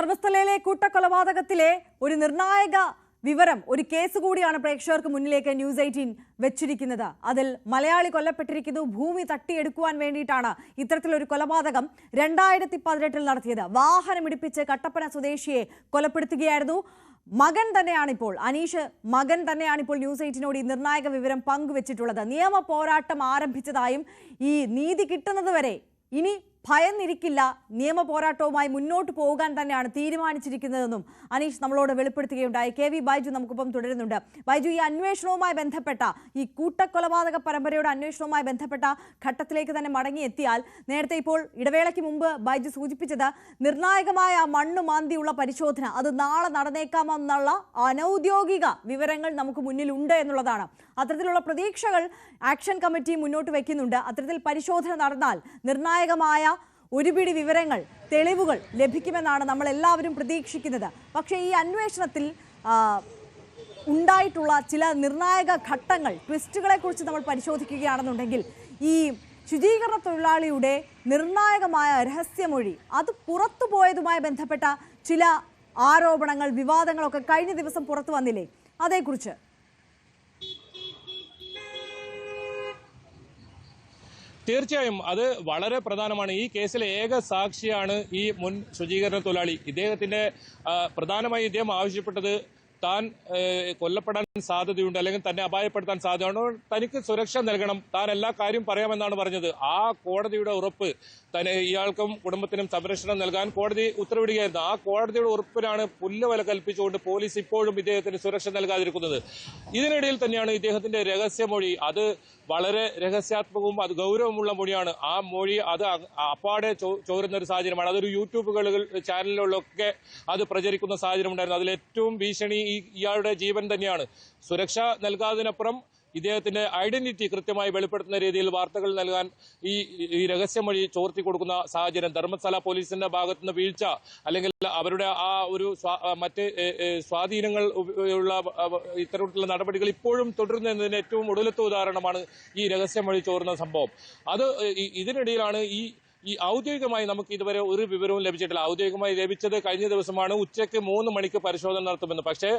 ധർമ്മസ്ഥലയിലെ കൂട്ടക്കൊലപാതകത്തിലെ ഒരു നിർണായക വിവരം ഒരു കേസ് കൂടിയാണ് പ്രേക്ഷകർക്ക് മുന്നിലേക്ക് ന്യൂസ് എയ്റ്റീൻ വെച്ചിരിക്കുന്നത്. അതിൽ മലയാളി കൊല്ലപ്പെട്ടിരിക്കുന്നു ഭൂമി തട്ടിയെടുക്കുവാൻ വേണ്ടിയിട്ടാണ് ഇത്തരത്തിലൊരു കൊലപാതകം രണ്ടായിരത്തി പതിനെട്ടിൽ നടത്തിയത് വാഹനമിടിപ്പിച്ച് കട്ടപ്പന സ്വദേശിയെ കൊലപ്പെടുത്തുകയായിരുന്നു. മകൻ തന്നെയാണിപ്പോൾ അനീഷ് മകൻ തന്നെയാണിപ്പോൾ ന്യൂസ് എയ്റ്റിനോട് ഈ നിർണായക വിവരം പങ്കുവച്ചിട്ടുള്ളത്. നിയമ പോരാട്ടം ആരംഭിച്ചതായും ഈ നീതി കിട്ടുന്നത് വരെ ഇനി ഭയന്നിരിക്കില്ല. നിയമ പോരാട്ടവുമായി മുന്നോട്ട് പോകാൻ തന്നെയാണ് തീരുമാനിച്ചിരിക്കുന്നതെന്നും അനീഷ് നമ്മളോട് വെളിപ്പെടുത്തുകയുണ്ടായി. കെ വി ബൈജു നമുക്കൊപ്പം തുടരുന്നുണ്ട്. ബൈജു ഈ അന്വേഷണവുമായി ബന്ധപ്പെട്ട ഈ കൂട്ടക്കൊലപാതക പരമ്പരയുടെ അന്വേഷണവുമായി ബന്ധപ്പെട്ട ഘട്ടത്തിലേക്ക് തന്നെ മടങ്ങിയെത്തിയാൽ നേരത്തെ ഇപ്പോൾ ഇടവേളയ്ക്ക് മുമ്പ് ബൈജു സൂചിപ്പിച്ചത് നിർണായകമായ മണ്ണ് മാന്തിയുള്ള പരിശോധന. അത് നാളെ നടന്നേക്കാമെന്നുള്ള അനൗദ്യോഗിക വിവരങ്ങൾ നമുക്ക് മുന്നിലുണ്ട് എന്നുള്ളതാണ്. അത്തരത്തിലുള്ള പ്രതീക്ഷകൾ ആക്ഷൻ കമ്മിറ്റി മുന്നോട്ട് വയ്ക്കുന്നുണ്ട്. അത്തരത്തിൽ പരിശോധന നടന്നാൽ നിർണായകമായ ഒരു പിടി വിവരങ്ങൾ തെളിവുകൾ ലഭിക്കുമെന്നാണ് നമ്മൾ എല്ലാവരും പ്രതീക്ഷിക്കുന്നത്. പക്ഷേ ഈ അന്വേഷണത്തിൽ ഉണ്ടായിട്ടുള്ള ചില നിർണായക ഘട്ടങ്ങൾ ട്വിസ്റ്റുകളെക്കുറിച്ച് നമ്മൾ പരിശോധിക്കുകയാണെന്നുണ്ടെങ്കിൽ ഈ ശുചീകരണ തൊഴിലാളിയുടെ നിർണായകമായ രഹസ്യമൊഴി അത് പുറത്തു പോയതുമായി ബന്ധപ്പെട്ട ചില ആരോപണങ്ങൾ വിവാദങ്ങളൊക്കെ കഴിഞ്ഞ ദിവസം പുറത്തു വന്നില്ലേ? അതേക്കുറിച്ച് തീർച്ചയായും അത് വളരെ പ്രധാനമാണ്. ഈ കേസിലെ ഏക സാക്ഷിയാണ് ഈ മുൻ ശുചീകരണ തൊഴിലാളി. ഇദ്ദേഹത്തിന്റെ പ്രധാനമായി ഇദ്ദേഹം ആവശ്യപ്പെട്ടത് താൻ കൊല്ലപ്പെടാൻ സാധ്യതയുണ്ട് അല്ലെങ്കിൽ തന്നെ അപായപ്പെടുത്താൻ സാധ്യതയുണ്ട്. തനിക്ക് സുരക്ഷ നൽകണം. താൻ എല്ലാ കാര്യം പറയാമെന്നാണ് പറഞ്ഞത്. ആ കോടതിയുടെ ഉറപ്പ് തന്നെ ഇയാൾക്കും കുടുംബത്തിനും സംരക്ഷണം നൽകാൻ കോടതി ഉത്തരവിടുകയായിരുന്നു. ആ കോടതിയുടെ ഉറപ്പിനാണ് പുല്ലുവല കൽപ്പിച്ചുകൊണ്ട് പോലീസ് ഇപ്പോഴും ഇദ്ദേഹത്തിന് സുരക്ഷ നൽകാതിരിക്കുന്നത്. ഇതിനിടയിൽ തന്നെയാണ് ഇദ്ദേഹത്തിന്റെ രഹസ്യമൊഴി. അത് വളരെ രഹസ്യാത്മകവും അത് ഗൗരവമുള്ള മൊഴിയാണ്. ആ മൊഴി അത് അപ്പാടെ ചോരുന്ന ഒരു സാഹചര്യമാണ്. അതൊരു യൂട്യൂബുകളിൽ ചാനലുകളിലൊക്കെ അത് പ്രചരിക്കുന്ന സാഹചര്യം ഉണ്ടായിരുന്നു അതിൽ ഏറ്റവും ഭീഷണി ഇയാളുടെ ജീവൻ തന്നെയാണ്. സുരക്ഷ നൽകാതിനപ്പുറം ഇദ്ദേഹത്തിന്റെ ഐഡന്റിറ്റി കൃത്യമായി വെളിപ്പെടുത്തുന്ന രീതിയിൽ വാർത്തകൾ നൽകാൻ ഈ ഈ രഹസ്യം വഴി ചോർത്തി കൊടുക്കുന്ന സാഹചര്യം. ധർമ്മസ്ഥല പോലീസിന്റെ ഭാഗത്തുനിന്ന് വീഴ്ച അല്ലെങ്കിൽ അവരുടെ ആ ഒരു മറ്റ് സ്വാധീനങ്ങൾ ഉള്ള ഇത്തരത്തിലുള്ള നടപടികൾ ഇപ്പോഴും തുടരുന്നതിന് ഏറ്റവും ഒടുവിലത്തെ ഉദാഹരണമാണ് ഈ രഹസ്യം വഴി ചോർന്ന സംഭവം. അത് ഇതിനിടയിലാണ് ഈ ഈ ഔദ്യോഗികമായി നമുക്ക് ഇതുവരെ ഒരു വിവരവും ലഭിച്ചിട്ടില്ല. ഔദ്യോഗികമായി ലഭിച്ചത് കഴിഞ്ഞ ദിവസമാണ്. ഉച്ചയ്ക്ക് മൂന്ന് മണിക്ക് പരിശോധന നടത്തുമെന്ന്. പക്ഷേ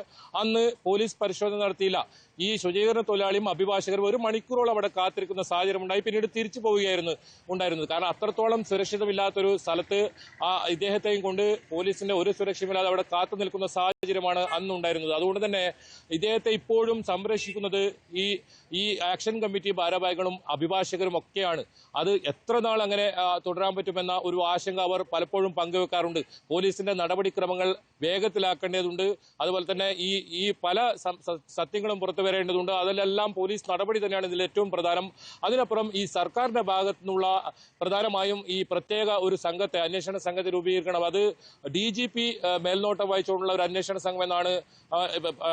അന്ന് പോലീസ് പരിശോധന നടത്തിയില്ല. ഈ ശുചീകരണ തൊഴിലാളിയും അഭിഭാഷകരും ഒരു മണിക്കൂറോളം അവിടെ കാത്തിരിക്കുന്ന സാഹചര്യം ഉണ്ടായി പിന്നീട് തിരിച്ചു പോവുകയായിരുന്നു ഉണ്ടായിരുന്നത്. കാരണം അത്രത്തോളം സുരക്ഷിതമില്ലാത്തൊരു സ്ഥലത്ത് ആ ഇദ്ദേഹത്തെയും കൊണ്ട് പോലീസിന്റെ ഒരു സുരക്ഷയുമില്ലാതെ അവിടെ കാത്തു നിൽക്കുന്ന സാഹചര്യമാണ് അന്ന് ഉണ്ടായിരുന്നത്. അതുകൊണ്ട് തന്നെ ഇദ്ദേഹത്തെ ഇപ്പോഴും സംരക്ഷിക്കുന്നത് ഈ ഈ ആക്ഷൻ കമ്മിറ്റി ഭാരവാഹികളും അഭിഭാഷകരും ഒക്കെയാണ്. അത് എത്ര നാൾ അങ്ങനെ തുടരാൻ പറ്റുമെന്ന ഒരു ആശങ്ക അവർ പലപ്പോഴും പങ്കുവെക്കാറുണ്ട്. പോലീസിന്റെ നടപടിക്രമങ്ങൾ വേഗത്തിലാക്കേണ്ടതുണ്ട്. അതുപോലെ തന്നെ ഈ ഈ പല സത്യങ്ങളും പുറത്തു വരേണ്ടതുണ്ട്. അതിലെല്ലാം പോലീസ് നടപടി തന്നെയാണ് ഇതിൽ ഏറ്റവും പ്രധാനം. അതിനപ്പുറം ഈ സർക്കാരിന്റെ ഭാഗത്തു നിന്നുള്ള പ്രധാനമായും ഈ പ്രത്യേക ഒരു സംഘത്തെ അന്വേഷണ സംഘത്തെ രൂപീകരിക്കണം. അത് ഡി ജി പി മേൽനോട്ടം വഹിച്ചുകൊണ്ടുള്ള ഒരു അന്വേഷണ സംഘം എന്നാണ്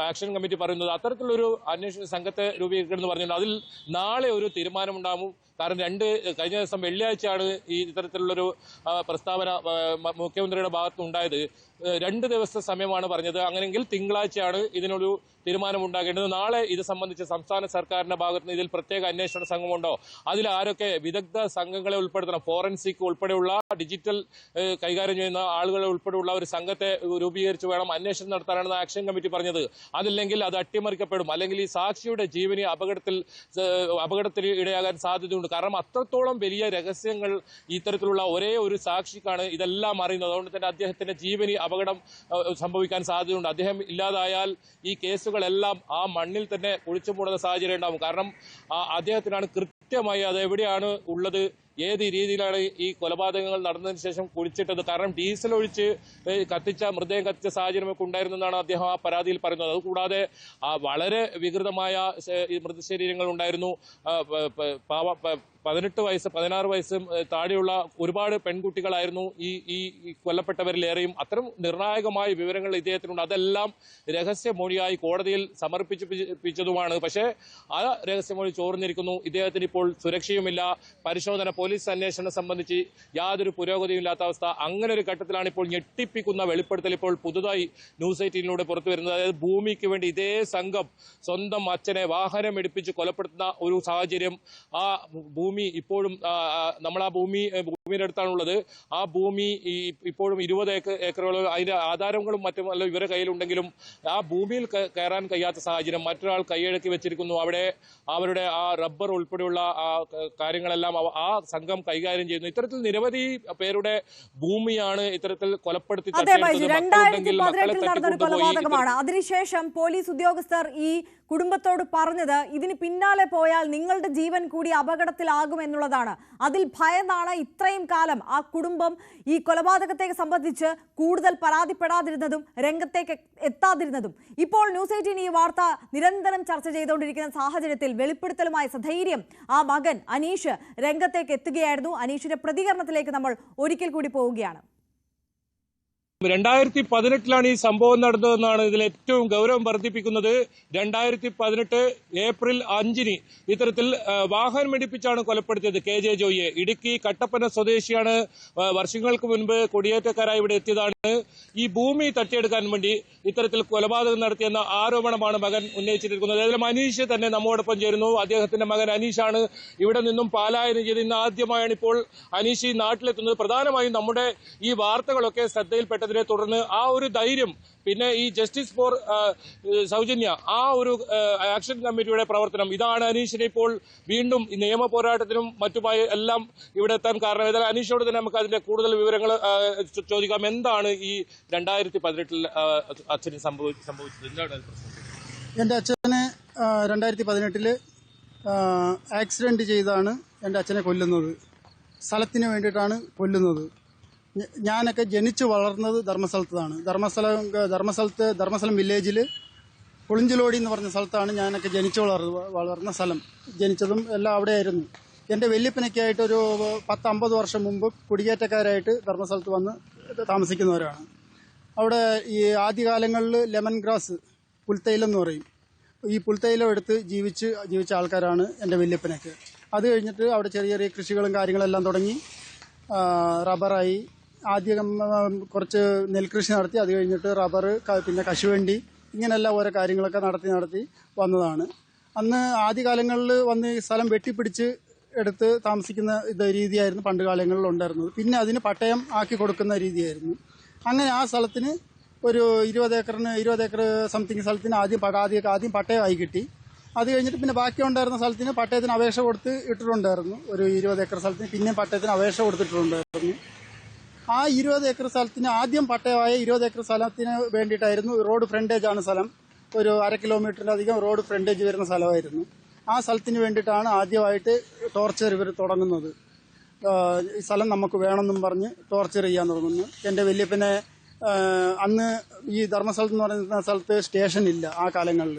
ആക്ഷൻ കമ്മിറ്റി പറയുന്നത്. അത്തരത്തിലൊരു അന്വേഷണ സംഘത്തെ രൂപീകരിക്കണം എന്ന് പറഞ്ഞിട്ടുണ്ട് അതിൽ നാളെ ഒരു തീരുമാനമുണ്ടാകും കാരണം രണ്ട് കഴിഞ്ഞ ദിവസം വെള്ളിയാഴ്ചയാണ് ഈ ഇത്തരത്തിലുള്ളൊരു പ്രസ്താവന മുഖ്യമന്ത്രിയുടെ ഭാഗത്ത് ഉണ്ടായത്. രണ്ട് ദിവസത്തെ സമയമാണ് പറഞ്ഞത്. അങ്ങനെയെങ്കിൽ തിങ്കളാഴ്ചയാണ് ഇതിനൊരു തീരുമാനം ഉണ്ടാകേണ്ടത് നാളെ ഇത് സംബന്ധിച്ച് സംസ്ഥാന സർക്കാരിന്റെ ഭാഗത്ത് നിന്ന് ഇതിൽ പ്രത്യേക അന്വേഷണ സംഘമുണ്ടോ? അതിൽ ആരൊക്കെ വിദഗ്ധ സംഘങ്ങളെ ഉൾപ്പെടുത്തണം? ഫോറൻസിക് ഉൾപ്പെടെയുള്ള ഡിജിറ്റൽ കൈകാര്യം ചെയ്യുന്ന ആളുകളെ ഉൾപ്പെടെയുള്ള ഒരു സംഘത്തെ രൂപീകരിച്ച് വേണം അന്വേഷണം നടത്താനാണ് ആക്ഷൻ കമ്മിറ്റി പറഞ്ഞത്. അതില്ലെങ്കിൽ അത് അട്ടിമറിക്കപ്പെടും. അല്ലെങ്കിൽ ഈ സാക്ഷിയുടെ ജീവന് അപകടത്തിൽ അപകടത്തിൽ ഇടയാകാൻ സാധ്യതയുണ്ട്. കാരണം അത്രത്തോളം വലിയ രഹസ്യങ്ങൾ ഇത്തരത്തിലുള്ള ഒരേ ഒരു സാക്ഷിക്കാണ് ഇതെല്ലാം അറിയുന്നത്. അതുകൊണ്ട് തന്നെ അദ്ദേഹത്തിന്റെ ജീവന് അപകടം സംഭവിക്കാൻ സാധ്യതയുണ്ട്. അദ്ദേഹം ഇല്ലാതായാൽ ഈ കേസുകളെല്ലാം ആ മണ്ണിൽ തന്നെ ഒഴിച്ചു മൂടുന്ന സാഹചര്യം ഉണ്ടാവും. കാരണം അദ്ദേഹത്തിനാണ് കൃത്യമായി അത് എവിടെയാണ് ഉള്ളത് ഏത് രീതിയിലാണ് ഈ കൊലപാതകങ്ങൾ നടന്നതിന് ശേഷം കുഴിച്ചിട്ടത്? കാരണം ഡീസൽ ഒഴിച്ച് കത്തിച്ച മൃതദേഹം കത്തിച്ച സാഹചര്യമൊക്കെ ഉണ്ടായിരുന്നെന്നാണ് അദ്ദേഹം ആ പരാതിയിൽ പറയുന്നത്. അതുകൂടാതെ ആ വളരെ വികൃതമായ മൃതശരീരങ്ങൾ ഉണ്ടായിരുന്നു. പാവ പതിനെട്ട് വയസ്സ് പതിനാറ് വയസ്സും താഴെയുള്ള ഒരുപാട് പെൺകുട്ടികളായിരുന്നു ഈ ഈ ഈ കൊല്ലപ്പെട്ടവരിലേറെയും. അത്തരം നിർണായകമായ വിവരങ്ങൾ ഇദ്ദേഹത്തിനുണ്ട്. അതെല്ലാം രഹസ്യമൊഴിയായി കോടതിയിൽ സമർപ്പിച്ചതുമാണ് പക്ഷേ ആ രഹസ്യമൊഴി ചോർന്നിരിക്കുന്നു. ഇദ്ദേഹത്തിന് ഇപ്പോൾ സുരക്ഷയുമില്ല. പരിശോധന പോലീസ് അന്വേഷണം സംബന്ധിച്ച് യാതൊരു പുരോഗതിയും ഇല്ലാത്ത അവസ്ഥ. അങ്ങനെ ഒരു ഘട്ടത്തിലാണ് ഇപ്പോൾ ഞെട്ടിപ്പിക്കുന്ന വെളിപ്പെടുത്തൽ ഇപ്പോൾ പുതുതായി ന്യൂസ് എയ്റ്റീനിലൂടെ പുറത്തു വരുന്നത്. അതായത് ഭൂമിക്ക് വേണ്ടി ഇതേ സംഘം സ്വന്തം അച്ഛനെ വാഹനം എടുപ്പിച്ച് കൊലപ്പെടുത്തുന്ന ഒരു സാഹചര്യം ആ ഭൂമി ഇപ്പോഴും നമ്മൾ ആ ഭൂമി ഭൂമിയുടെ അടുത്താണുള്ളത് ആ ഭൂമി ഈ ഇപ്പോഴും ഇരുപത് ഏക്കർ ഏക്കറുകൾ അതിന്റെ ആധാരങ്ങളും മറ്റും എല്ലാം ഇവരുടെ കയ്യിലുണ്ടെങ്കിലും ആ ഭൂമിയിൽ കയറാൻ കഴിയാത്ത സാഹചര്യം മറ്റൊരാൾ കൈയടക്കി വെച്ചിരിക്കുന്നു. അവിടെ അവരുടെ ആ റബ്ബർ ഉൾപ്പെടെയുള്ള ആ കാര്യങ്ങളെല്ലാം ആ സംഘം കൈകാര്യം ചെയ്യുന്നു. ഇത്തരത്തിൽ നിരവധി പേരുടെ ഭൂമിയാണ് ഇത്തരത്തിൽ കൊലപ്പെടുത്തി അതിനുശേഷം പോലീസ് ഉദ്യോഗസ്ഥർ ഈ കുടുംബത്തോട് പറഞ്ഞത് ഇതിന് പിന്നാലെ പോയാൽ നിങ്ങളുടെ ജീവൻ കൂടി അപകടത്തിലാകും എന്നുള്ളതാണ്. അതിൽ ഭയന്നാണ് ഇത്രയും കാലം ആ കുടുംബം ഈ കൊലപാതകത്തെ സംബന്ധിച്ച് കൂടുതൽ പരാതിപ്പെടാതിരുന്നതും രംഗത്തേക്ക് എത്താതിരുന്നതും. ഇപ്പോൾ ന്യൂസ് എയ്റ്റീൻ ഈ വാർത്ത നിരന്തരം ചർച്ച ചെയ്തുകൊണ്ടിരിക്കുന്ന സാഹചര്യത്തിൽ വെളിപ്പെടുത്തലുമായി സധൈര്യം ആ മകൻ അനീഷ് രംഗത്തേക്ക് എത്തുകയായിരുന്നു. അനീഷിന്റെ പ്രതികരണത്തിലേക്ക് നമ്മൾ ഒരിക്കൽ കൂടി പോവുകയാണ്. രണ്ടായിരത്തി പതിനെട്ടിലാണ് ഈ സംഭവം നടന്നതെന്നാണ് ഇതിൽ ഏറ്റവും ഗൗരവം വർദ്ധിപ്പിക്കുന്നത്. രണ്ടായിരത്തി പതിനെട്ട് ഏപ്രിൽ അഞ്ചിന് ഇത്തരത്തിൽ വാഹനം ഇടിപ്പിച്ചാണ് കൊലപ്പെടുത്തിയത് കെ ജെ ജോയിയെ. ഇടുക്കി കട്ടപ്പന സ്വദേശിയാണ്. വർഷങ്ങൾക്ക് മുൻപ് കൊടിയേറ്റക്കാരായി ഇവിടെ എത്തിയതാണ്. ഈ ഭൂമി തട്ടിയെടുക്കാൻ വേണ്ടി ഇത്തരത്തിൽ കൊലപാതകം നടത്തിയെന്ന ആരോപണമാണ് മകൻ ഉന്നയിച്ചിരിക്കുന്നത്. ഏതായാലും അനീഷ് തന്നെ നമ്മോടൊപ്പം ചേരുന്നു. അദ്ദേഹത്തിന്റെ മകൻ അനീഷാണ് ഇവിടെ നിന്നും പാലായനം ചെയ്ത് ഇന്ന് ആദ്യമായാണ് ഇപ്പോൾ അനീഷ് ഈ നാട്ടിലെത്തുന്നത്. പ്രധാനമായും നമ്മുടെ ഈ വാർത്തകളൊക്കെ ശ്രദ്ധയിൽപ്പെട്ടതിനെ തുടർന്ന് ആ ഒരു ധൈര്യം പിന്നെ ഈ ജസ്റ്റിസ് ഫോർ സൗജന്യ ആ ഒരു ആക്ഷൻ കമ്മിറ്റിയുടെ പ്രവർത്തനം ഇതാണ് അനീഷിനെ ഇപ്പോൾ വീണ്ടും നിയമ പോരാട്ടത്തിനും മറ്റുമായി എല്ലാം ഇവിടെ എത്താൻ കാരണം. ഏതായാലും അനീഷോട് തന്നെ നമുക്ക് അതിന്റെ കൂടുതൽ വിവരങ്ങൾ ചോദിക്കാം. എന്താണ് ഈ രണ്ടായിരത്തി പതിനെട്ടിൽ അച്ഛന് സംഭവി- സംഭവിച്ചത്? എന്താണ് എന്റെ അച്ഛന് രണ്ടായിരത്തി പതിനെട്ടിൽ ആക്സിഡന്റ് ചെയ്താണ് എന്റെ അച്ഛനെ കൊല്ലുന്നത്. സ്ഥലത്തിന് വേണ്ടിയിട്ടാണ് കൊല്ലുന്നത്. ഞാനൊക്കെ ജനിച്ചു വളർന്നത് ധർമ്മസ്ഥലത്താണ്. ധർമ്മസ്ഥലം ധർമ്മസ്ഥലത്ത് ധർമ്മസ്ഥലം വില്ലേജിൽ പുളിഞ്ചിലോടി എന്ന് പറഞ്ഞ സ്ഥലത്താണ് ഞാനൊക്കെ ജനിച്ചു വളർ വളർന്ന സ്ഥലം. ജനിച്ചതും എല്ലാം അവിടെയായിരുന്നു. എന്റെ വല്യപ്പനൊക്കെയായിട്ട് ഒരു പത്ത് അമ്പത് വർഷം മുമ്പ് കുടിയേറ്റക്കാരായിട്ട് ധർമ്മസ്ഥലത്ത് വന്ന് താമസിക്കുന്നവരാണ്. അവിടെ ഈ ആദ്യകാലങ്ങളിൽ ലെമൺ ഗ്രാസ് പുൽത്തൈലം എന്ന് പറയും. ഈ പുൽത്തൈലം എടുത്ത് ജീവിച്ച് ജീവിച്ച ആൾക്കാരാണ് എന്റെ വല്യപ്പനൊക്കെ. അത് കഴിഞ്ഞിട്ട് അവിടെ ചെറിയ ചെറിയ കൃഷികളും കാര്യങ്ങളെല്ലാം തുടങ്ങി റബ്ബറായി ആദ്യം കുറച്ച് നെൽകൃഷി നടത്തി അത് കഴിഞ്ഞിട്ട് റബ്ബർ പിന്നെ കശുവണ്ടി ഇങ്ങനെയെല്ലാം ഓരോ കാര്യങ്ങളൊക്കെ നടത്തി നടത്തി വന്നതാണ്. അന്ന് ആദ്യകാലങ്ങളിൽ വന്ന് ഈ സ്ഥലം വെട്ടിപ്പിടിച്ച് എടുത്ത് താമസിക്കുന്ന ഇത് രീതിയായിരുന്നു പണ്ട് കാലങ്ങളിൽ ഉണ്ടായിരുന്നത്. പിന്നെ അതിന് പട്ടയം ആക്കി കൊടുക്കുന്ന രീതിയായിരുന്നു. അങ്ങനെ ആ സ്ഥലത്തിന് ഒരു ഇരുപത് ഏക്കറിന് ഇരുപത് ഏക്കർ സംതിങ് സ്ഥലത്തിന് ആദ്യം ആദ്യം ആദ്യം പട്ടയമായി കിട്ടി. അത് കഴിഞ്ഞിട്ട് പിന്നെ ബാക്കി ഉണ്ടായിരുന്ന സ്ഥലത്തിന് പട്ടയത്തിന് അപേക്ഷ കൊടുത്ത് ഇട്ടിട്ടുണ്ടായിരുന്നു. ഒരു ഇരുപത് ഏക്കർ സ്ഥലത്തിന് പിന്നെ പട്ടയത്തിന് അപേക്ഷ കൊടുത്തിട്ടുണ്ടായിരുന്നു. ആ ഇരുപത് ഏക്കർ സ്ഥലത്തിന് ആദ്യം പട്ടയമായ ഇരുപത് ഏക്കർ സ്ഥലത്തിന് വേണ്ടിയിട്ടായിരുന്നു റോഡ് ഫ്രണ്ടേജ് ആണ് സ്ഥലം. ഒരു അര കിലോമീറ്ററിലധികം റോഡ് ഫ്രണ്ടേജ് വരുന്ന സ്ഥലമായിരുന്നു. ആ സ്ഥലത്തിന് വേണ്ടിയിട്ടാണ് ആദ്യമായിട്ട് ടോർച്ചർ ഇവർ തുടങ്ങുന്നത്. ഈ സ്ഥലം നമുക്ക് വേണമെന്നും പറഞ്ഞ് ടോർച്ചർ ചെയ്യാൻ തുടങ്ങുന്നു. എന്റെ വലിയപ്പനെ അന്ന് ഈ ധർമ്മസ്ഥലത്ത് എന്ന് പറയുന്ന സ്ഥലത്ത് സ്റ്റേഷൻ ഇല്ല ആ കാലങ്ങളിൽ.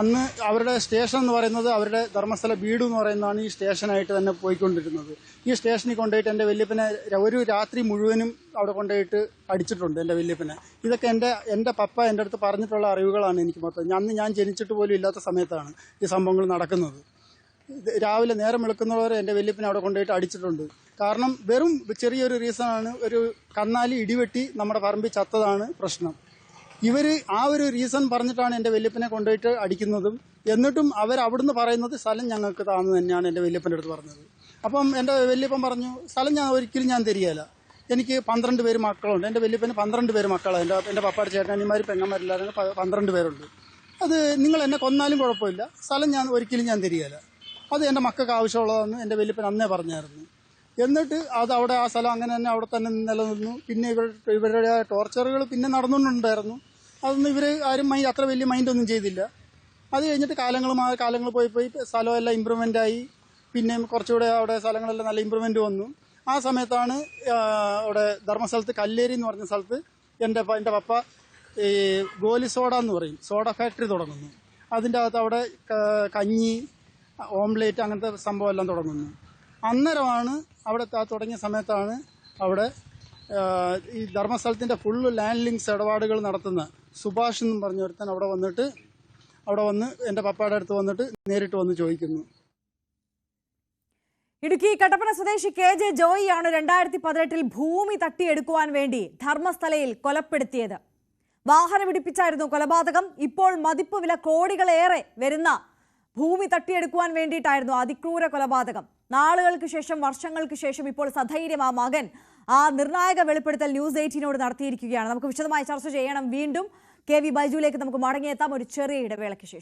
അന്ന് അവരുടെ സ്റ്റേഷൻ എന്ന് പറയുന്നത് അവരുടെ ധർമ്മസ്ഥല വീട് എന്ന് പറയുന്നതാണ് ഈ സ്റ്റേഷനായിട്ട് തന്നെ പോയിക്കൊണ്ടിരുന്നത്. ഈ സ്റ്റേഷനിൽ കൊണ്ടുപോയിട്ട് എന്റെ വല്യപ്പനെ ഒരു രാത്രി മുഴുവനും അവിടെ കൊണ്ടുപോയിട്ട് അടിച്ചിട്ടുണ്ട് എന്റെ വല്യപ്പനെ. ഇതൊക്കെ എന്റെ എന്റെ പപ്പ എന്റെ അടുത്ത് പറഞ്ഞിട്ടുള്ള അറിവുകളാണ് എനിക്ക് മൊത്തം. അന്ന് ഞാൻ ജനിച്ചിട്ട് പോലും ഇല്ലാത്ത സമയത്താണ് ഈ സംഭവങ്ങൾ നടക്കുന്നത്. രാവിലെ നേരം വെളുക്കുന്നവരെ എന്റെ വല്യപ്പനെ അവിടെ കൊണ്ടുപോയിട്ട് അടിച്ചിട്ടുണ്ട്. കാരണം വെറും ചെറിയൊരു റീസണാണ് ഒരു കന്നാലി ഇടിവെട്ടി നമ്മുടെ പറമ്പിൽ ചത്തതാണ് പ്രശ്നം. ഇവർ ആ ഒരു റീസൺ പറഞ്ഞിട്ടാണ് എന്റെ വല്യപ്പനെ കൊണ്ടുപോയിട്ട് അടിക്കുന്നതും എന്നിട്ടും അവർ അവിടുന്ന് പറയുന്നത് സ്ഥലം ഞങ്ങൾക്ക് താന്ന് തന്നെയാണ് എന്റെ വല്യപ്പന്റെ അടുത്ത് പറഞ്ഞത്. അപ്പം എന്റെ വല്യപ്പൻ പറഞ്ഞു സ്ഥലം ഞാൻ ഒരിക്കലും ഞാൻ തരികയില്ല. എനിക്ക് പന്ത്രണ്ട് പേര് മക്കളുണ്ട്. എന്റെ വല്യപ്പന് പന്ത്രണ്ട് പേര് മക്കളാണ് എന്റെ എന്റെ പപ്പാട് ചേട്ടനിമാർ പെങ്ങന്മാരില്ലാതെ പന്ത്രണ്ട് പേരുണ്ട്. അത് നിങ്ങൾ എന്നെ കൊന്നാലും കുഴപ്പമില്ല. സ്ഥലം ഞാൻ ഒരിക്കലും ഞാൻ തരികയില്ല. അത് എന്റെ മക്കൾക്ക് ആവശ്യമുള്ളതെന്ന് എന്റെ വല്യപ്പൻ അന്നേ പറഞ്ഞായിരുന്നു. എന്നിട്ട് അത് അവിടെ ആ സ്ഥലം അങ്ങനെ തന്നെ അവിടെ തന്നെ നിലനിന്നു. പിന്നെ ഇവരുടെ ടോർച്ചറുകൾ പിന്നെ നടന്നുകൊണ്ടുണ്ടായിരുന്നു. അതൊന്നും ഇവർ ആരും മൈൻഡ് അത്ര വലിയ മൈൻഡൊന്നും ചെയ്തില്ല. അത് കഴിഞ്ഞിട്ട് കാലങ്ങൾ കാലങ്ങൾ പോയി പോയി സ്ഥലമെല്ലാം ഇമ്പ്രൂവ്മെന്റ് ആയി. പിന്നെ കുറച്ചുകൂടെ അവിടെ സ്ഥലങ്ങളെല്ലാം നല്ല ഇമ്പ്രൂവ്മെന്റ് വന്നു. ആ സമയത്താണ് അവിടെ ധർമ്മസ്ഥലത്ത് കല്ലേരി എന്ന് പറഞ്ഞ സ്ഥലത്ത് എന്റെ എന്റെ പപ്പ ഈ ഗോലി സോഡ എന്ന് പറയും. സോഡ ഫാക്ടറി തുടങ്ങുന്നു. അതിന്റെ അകത്ത് അവിടെ കഞ്ഞി ഓംലേറ്റ് അങ്ങനത്തെ സംഭവം എല്ലാം തുടങ്ങുന്നു. അന്നേരമാണ് അവിടെ തുടങ്ങിയ സമയത്താണ് അവിടെ ഈ ധർമ്മസ്ഥലത്തിന്റെ ഫുള്ള് ലാൻഡ് ലിങ്ക്സ് ഇടപാടുകൾ നടത്തുന്ന സുഭാഷ് എന്നും പറഞ്ഞ ഒരുത്തൻ അവിടെ വന്നിട്ട് അവിടെ വന്ന് എന്റെ പപ്പയുടെ അടുത്ത് വന്നിട്ട് നേരിട്ട് വന്ന് ചോദിക്കുന്നു. ഇടുക്കി കട്ടപ്പന സ്വദേശി കെ ജെ ജോയിയാണ് രണ്ടായിരത്തി പതിനെട്ടിൽ ഭൂമി തട്ടിയെടുക്കുവാൻ വേണ്ടി ധർമ്മസ്ഥലയിൽ കൊലപ്പെടുത്തിയത്. വാഹനം ഇടിപ്പിച്ചായിരുന്നു കൊലപാതകം. ഇപ്പോൾ മതിപ്പ് വില കോടികളേറെ വരുന്ന ഭൂമി തട്ടിയെടുക്കുവാൻ വേണ്ടിയിട്ടായിരുന്നു അതിക്രൂര കൊലപാതകം. നാളുകൾക്ക് ശേഷം വർഷങ്ങൾക്ക് ശേഷം ഇപ്പോൾ സധൈര്യം ആ മകൻ ആ നിർണായക വെളിപ്പെടുത്തൽ ന്യൂസ് എയ്റ്റീനോട് നടത്തിയിരിക്കുകയാണ്. നമുക്ക് വിശദമായി ചർച്ച ചെയ്യണം. വീണ്ടും കെ വി ബൈജുവിലേക്ക് നമുക്ക് മടങ്ങിയെത്താം. ഒരു ചെറിയ ഇടവേളയ്ക്ക് ശേഷം.